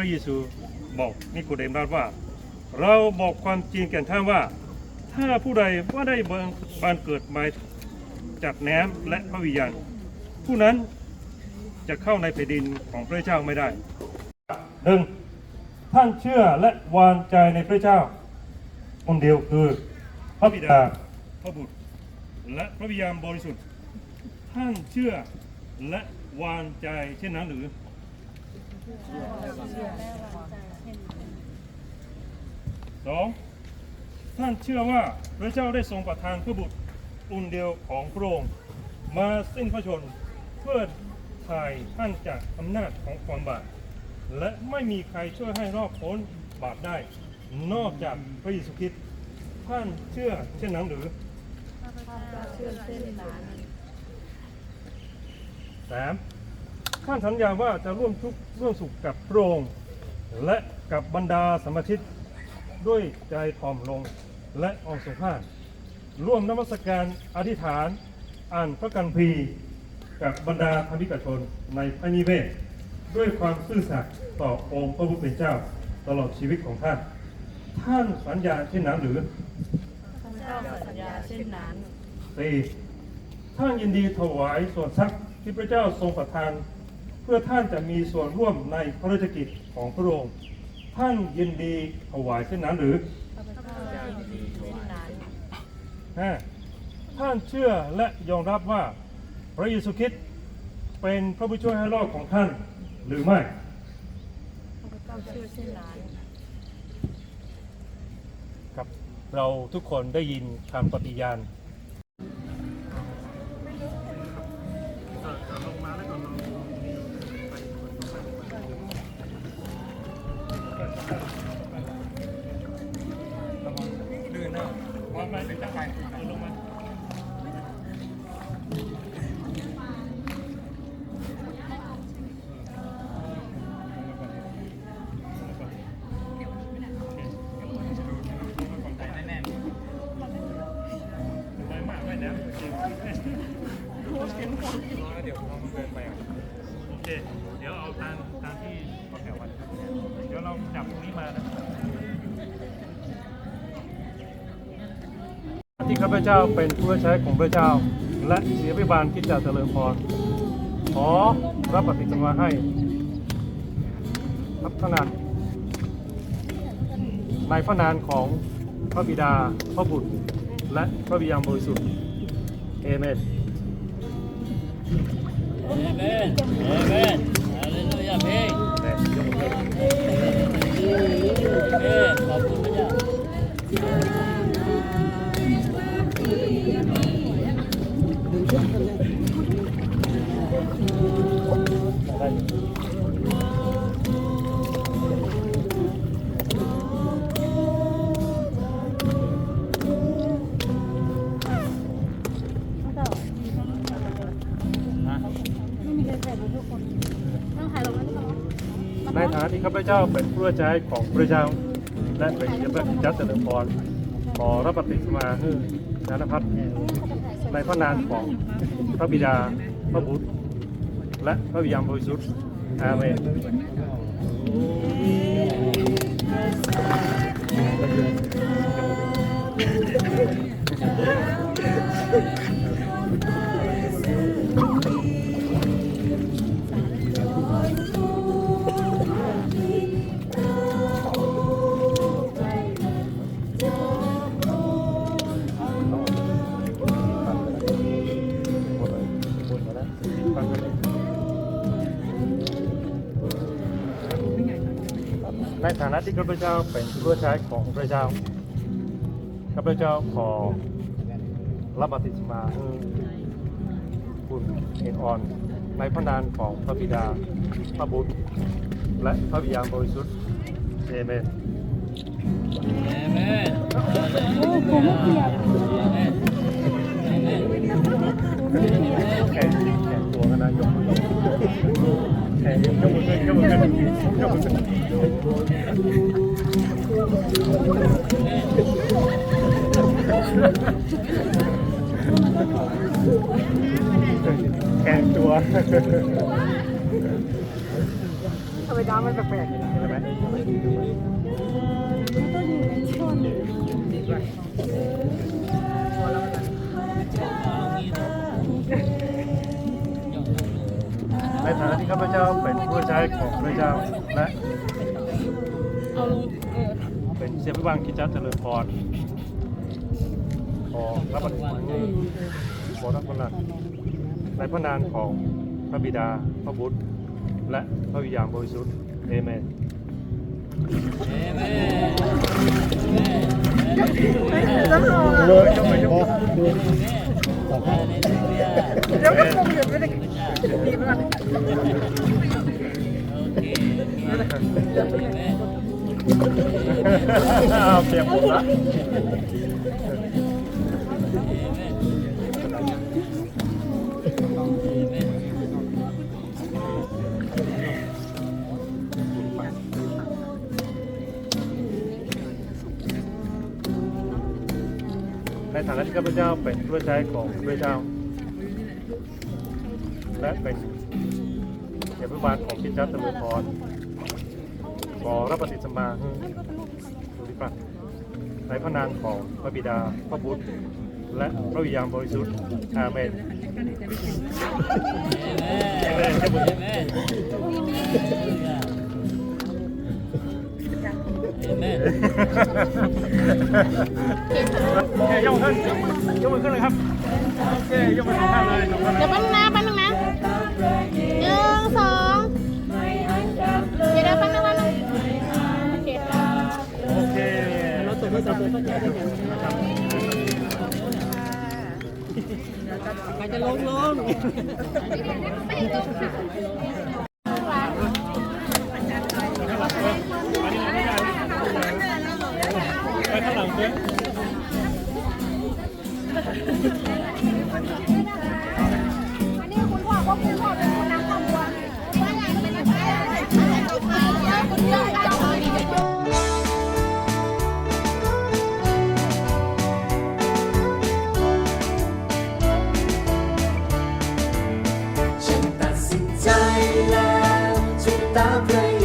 ระเยซูบอกนิโคเดมัสว่า เราบอกความจริงแก่ท่านว่า ถ้าผู้ใดว่าได้บังบานเกิดมาจากแหน้ำและพระวิญญาณผู้นั้นจะเข้าในแผ่นดินของพระเจ้าไม่ได้หนึ่งท่านเชื่อและวางใจในพระเจ้าคนเดียวคือพระบิดาพระบุตร และพระวิญญาณบริสุทธิ์ ท่านเชื่อและวางใจเช่นนั้นหรือ สองท่านเชื่อว่าพระเจ้าได้ทรงประทานพระบุตรองค์เดียวของพระองค์มาสิ้นพระชนม์เพื่อถ่ายท่านจากอำนาจของความบาปและไม่มีใครช่วยให้รอดพ้นบาปได้ นอกจากพระเยซูคริสต์ท่านเชื่อเช่นนั้นหรือเชื่อเส้นนั้นสาม ท่านสัญญาว่าจะร่วมทุกข์ร่วมสุขกับพระองค์และกับบรรดาสมาชิกด้วยใจถ่อมลงและออกสุภาพ ร่วมนมัสการอธิษฐานอ่านพระกันพีร์กับบรรดาธรรมิกชนในพระนิเวศ ด้วยความซื่อสัตย์ต่อองค์พระผู้เป็นเจ้าตลอดชีวิตของท่าน ท่านสัญญาเช่นนั้นหรือข้าพเจ้าสัญญาเช่นนั้นสี่ท่านยินดีถวายส่วนทรัพย์ที่พระเจ้าทรงประทานเพื่อท่านจะมีส่วนร่วมในพระราชกิจของพระองค์ท่านยินดีถวายเช่นนั้นหรือข้าพเจ้ายินดีเช่นนั้นห้าท่านเชื่อและยอมรับว่าพระเยซูคริสต์เป็นพระผู้ช่วยให้รอดของท่านหรือไม่ข้าพเจ้าเชื่อเช่นนั้นครับเราทุกคนได้ยินคำปฏิญาณ ที่ข้าพเจ้าเป็นผู้รับใช้ของพระเจ้า และเสียพิบาลที่จะเจริญพรขอรับปฏิสัญญาให้รับขนาดในพระนามของพระบิดาพระบุตร และพระวิญญาณบริสุทธิ์เอเมน Amen. Amen. Haleluya. Amen. แม่ยกมือขึ้น Amen. ขอบคุณพระเจ้า ทุกคนต้องถ่ายลงแล้วในฐานะที่ข้าพเจ้าเป็นผู้รับใช้ของพระเจ้า และเป็นเจ้าพระเจ้าเจริญพรขอรับปฏิสมาให้นานพัฒน์ในพระนามของพระบิดา พระบุตร และพระวิญญาณบริสุทธิ์อาเมนใที่ข้าพเจ้าเป็นผู้ใช้ของพระเจ้า ข้าพเจ้าขอรับปฏิสมาคุณเอ็นออน ในพระนามของพระบิดา พระบุตร และพระวิญญาณบริสุทธิ์เอเมนเอเมน ขึ้นยกมือขึ้นแข่งตัวทำไมดาวมันแปลกๆใช่ไหมใน ฐานะที่ข้าพเจ้าเป็นผู้ใช้ของพระเจ้าและเป็นเสียพิบังกิจจเจริญพรขอรับบัตินี้ขอรับพลังในพระนามของพระบิดาพระบุตร และพระวิญญาณบริสุทธิ์เอเมนเลยยกไปยก เดี๋ยวก็คงเดี๋ยวไม่ได้ดีมากอ้าเปียบผมละในฐานะที่ข้าพเจ้าเป็นผู้ใช้ของพระเจ้า และเป็นเสียพิบาลของพิจัตตะลุพรขอรับปฏิสมาดูดิปะในพระนามของพระบิดา พระบุตร และพระวิญญาณบริสุทธิ์ อาเมนเอเมนเจ้าบุตรโอเคยกมือขึ้นยกมือขึ้นเลยครับโอเคยกมือสองข้างเลยสองข้างเลยเดี๋ยวแป๊บนึงนะแป๊บนึงนะ หนึ่งสองเดี๋ยวเดี๋ยวแป๊บนึงแป๊บนึงโอเคค่ะโอเคเราตกมาสับเข้าใจได้ยังใครจะลงลง I'm play.